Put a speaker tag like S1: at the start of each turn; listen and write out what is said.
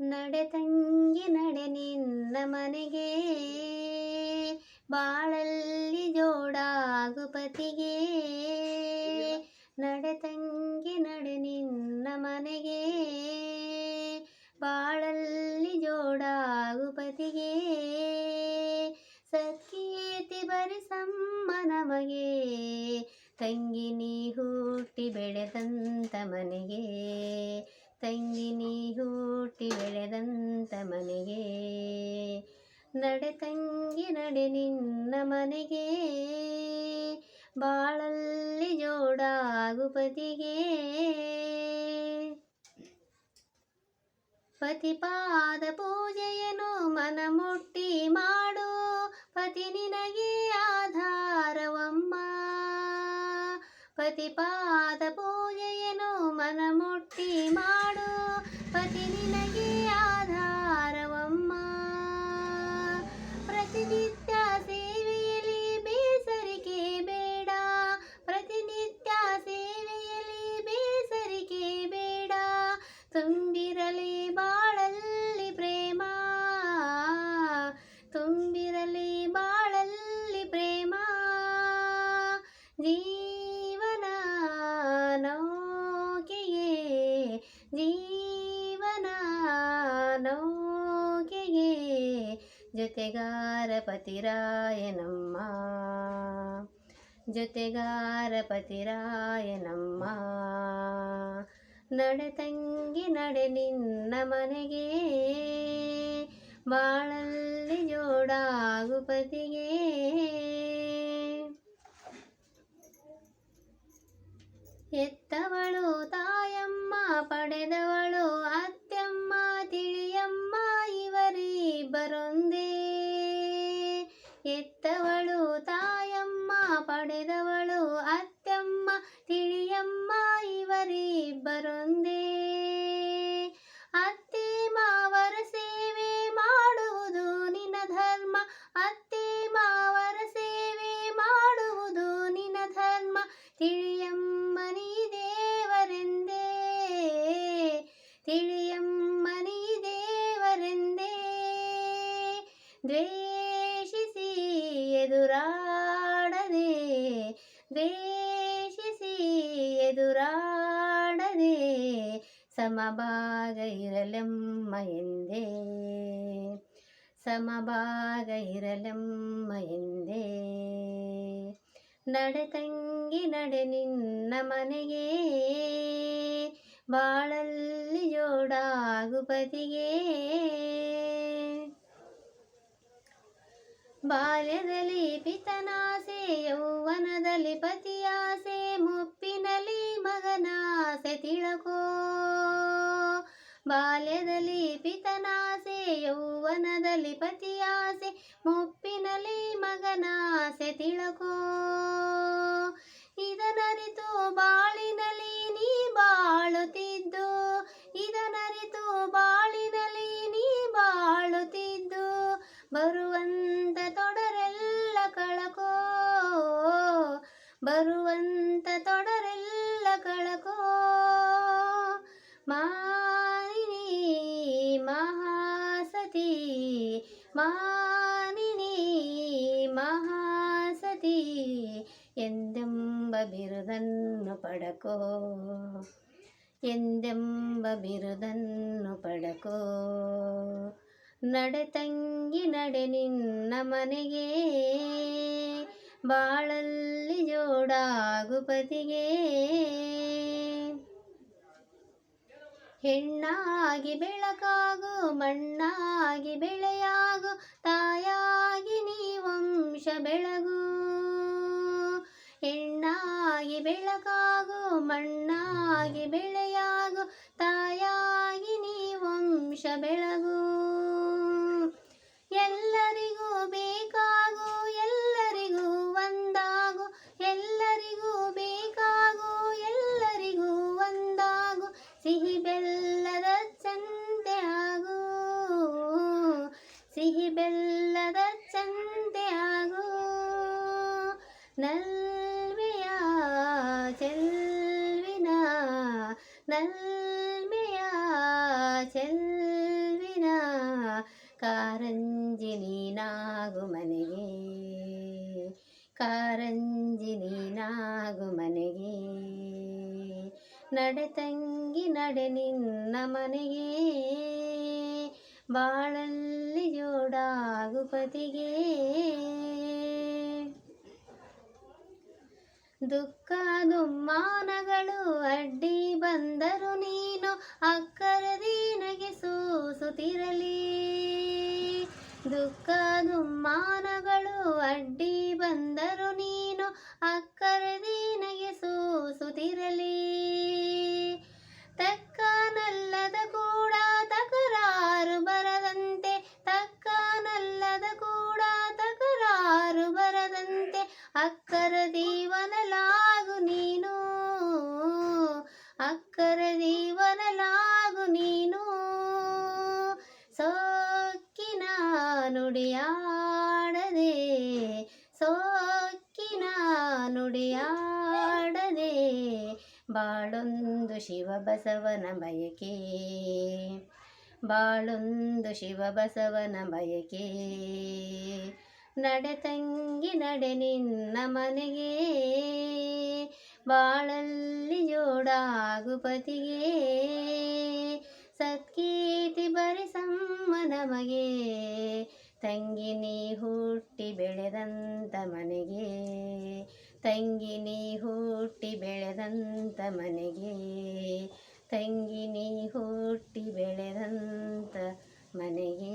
S1: ನಡೆ ತಂಗಿ ನಡೆ ನಿನ್ನ ಮನೆಗೆ. ಬಾಳಲ್ಲಿ ಜೋಡಾಗು ಪತಿಗೆ. ನಡೆ ತಂಗಿ ನಡೆ ನಿನ್ನ ಮನೆಗೆ. ಬಾಳಲ್ಲಿ ಜೋಡಾಗು ಪತಿಗೆ. ಸಖಿಯೇತಿ ಬರಿಸಮ್ಮ ನಮಗೆ. ತಂಗಿ ನೀ ಹುಟ್ಟಿ ಬೆಳೆದಂತ ಮನೆಗೆ. ತಂಗಿ ನೀ ಹುಟ್ಟಿ ಬೆಳೆದಂತ ಮನೆಗೆ. ನಡೆ ತಂಗಿ ನಡೆ ನಿನ್ನ ಮನೆಗೆ. ಬಾಳಲ್ಲಿ ಜೋಡಾಗು ಪತಿಗೆ. ಪತಿಪಾದ ಪೂಜೆಯನ್ನು ಮನ ಮುಟ್ಟಿ ಮಾಡು. ಪತಿ ನಿನಗೆ ಆಧಾರವಮ್ಮ. ಪತಿಪಾದ ಪೂ ಮುಟ್ಟಿ ಮಾಡು ಪತಿ ನಿನಗೆ ನೌಕೆಗೆ ಜೊತೆಗಾರ ಪತಿರಾಯನಮ್ಮ. ಜೊತೆಗಾರ ಪತಿರಾಯನಮ್ಮ. ನಡೆ ತಂಗಿ ನಡೆ ನಿನ್ನ ಮನೆಗೆ. ಬಾಳಲ್ಲಿ ಜೋಡಾಗು ಪತಿಗೆ. ಎತ್ತವಳು ತಾಯಮ್ಮ ಪಡೆದವಳು ಪಡೆದವಳು ಅತ್ತಮ್ಮ, ತಿಳಿಯಮ್ಮ, ಇವರಿಬ್ಬರೊಂದೇ. ಅತ್ತೆ ಮಾವರ ಸೇವೆ ಮಾಡುವುದು ನಿನ್ನ ಧರ್ಮ. ಅತ್ತೆ ಮಾವರ ಸೇವೆ ಮಾಡುವುದು ನಿನ್ನ ಧರ್ಮ. ತಿಳಿಯಮ್ಮನಿ ದೇವರೆಂದೇ. ತಿಳಿಯಮ್ಮನಿ ದೇವರೆಂದೇ. ದ್ವೇಷಿಸಿ ದ್ವೇಷಿಸಿ ಎದುರಾಡದೆ ಸಮಭಾಗ ಇರಲೆಮ್ಮ ಎಂದೇ. ಸಮಭಾಗ ಇರಲೆಮ್ಮ ಎಂದೇ. ನಡೆ ತಂಗಿ ನಡೆ ನಿನ್ನ ಮನೆಗೆ, ಬಾಳಲ್ಲಿ ಜೋಡಾಗು ಪತಿಗೆ ಬಾಲ್ಯದಲ್ಲಿ ಪಿತನಾಸೆ ಯೌವನದಲ್ಲಿ ಪತಿಯಾಸೆ ಮುಪ್ಪಿನಲ್ಲಿ ಮಗನಾಸೆ ತಿಳಕೋ. ಬಾಲ್ಯದಲ್ಲಿ ಪಿತನಾಸೆ ಯೌವನದಲ್ಲಿ ಪತಿಯಾಸೆ ಮುಪ್ಪಿನಲ್ಲಿ ಮಗನಾಸೆ ತಿಳಕೋ. ಇದನರಿತು ಬರುವಂತ ತೊಡರೆಲ್ಲ ಕಳಕೋ. ಮಾನಿನಿ ಮಹಾಸತಿ ಮಾನಿನಿ ಮಹಾಸತಿ, ಎಂದೆಂಬ ಬಿರುದನ್ನು ಪಡಕೋ. ಎಂದೆಂಬ ಬಿರುದನ್ನು ಪಡಕೋ. ನಡೆ ತಂಗಿ ನಡೆ ನಿನ್ನ ಮನೆಗೆ. ಬಾಳಲ್ಲಿ ಜೋಡಾಗು ಪತಿಗೆ ಹೆಣ್ಣಾಗಿ ಬೆಳಕಾಗು, ಮಣ್ಣಾಗಿ ಬೆಳೆಯಾಗು, ತಾಯಾಗಿ ನೀ ವಂಶ ಬೆಳಗು. ಹೆಣ್ಣಾಗಿ ಬೆಳಕಾಗು, ಮಣ್ಣಾಗಿ ಬೆಳೆಯಾಗು, ತಾಯಾಗಿ ನೀ ವಂಶ ಬೆಳಗು. ಚೆಲ್ವಿನ ನಲ್ಮೆಯ ಚೆಲ್ವಿನ ಕಾರಂಜಿ ನೀನಾಗು ಮನೆಗೆ ಕಾರಂಜಿ ನೀನಾಗು ಮನೆಗೆ ನಡೆ ನಿನ್ನ ಮನೆಗೆ ಬಾಳಲ್ಲಿ ಜೋಡಾಗು ಪತಿಗೆ ದುಃಖ ದುಮ್ಮಾನಗಳು ಅಡ್ಡಿ ಬಂದರು ನೀನು ಅಕ್ಕರದೀನಗೆ ಸೂಸುತ್ತಿರಲಿ? ದುಃಖ ದುಮ್ಮಾನಗಳು ಅಡ್ಡಿ ಬಂದರು ನೀನು ಅಕ್ಕರದೀನಗೆ ಸೂಸುತ್ತಿರಲಿ? ತಕ್ಕನಲ್ಲದ ಕೂಡ ತಕರಾರು ಬರದಂತೆ, ತಕ್ಕನಲ್ಲದ ಕೂಡ ತಕರಾರು ಬರದಂತೆ ಅಕ್ಕರ ಬಾಳೊಂದು ಶಿವ ಬಸವನ ಬಯಕೆ ಬಾಳೊಂದು ಶಿವ ಬಸವನ ಬಯಕೆ ನಡೆ ತಂಗಿ ನಡೆ ನಿನ್ನ ಮನೆಗೆ. ಬಾಳಲ್ಲಿ ಜೋಡಾಗು ಪತಿಗೆ. ಸತ್ಕೀರ್ತಿ ಬರಿಸಮ್ಮ ನಮಗೆ ತಂಗಿ ನೀ ಹುಟ್ಟಿ ಬೆಳೆದಂತ ಮನೆಗೆ. ತಂಗಿ ನೀ ಹುಟ್ಟಿ ಬೆಳೆದಂತ ಮನೆಗೆ. ತಂಗಿ ನೀ ಹುಟ್ಟಿ ಬೆಳೆದಂತ ಮನೆಗೆ.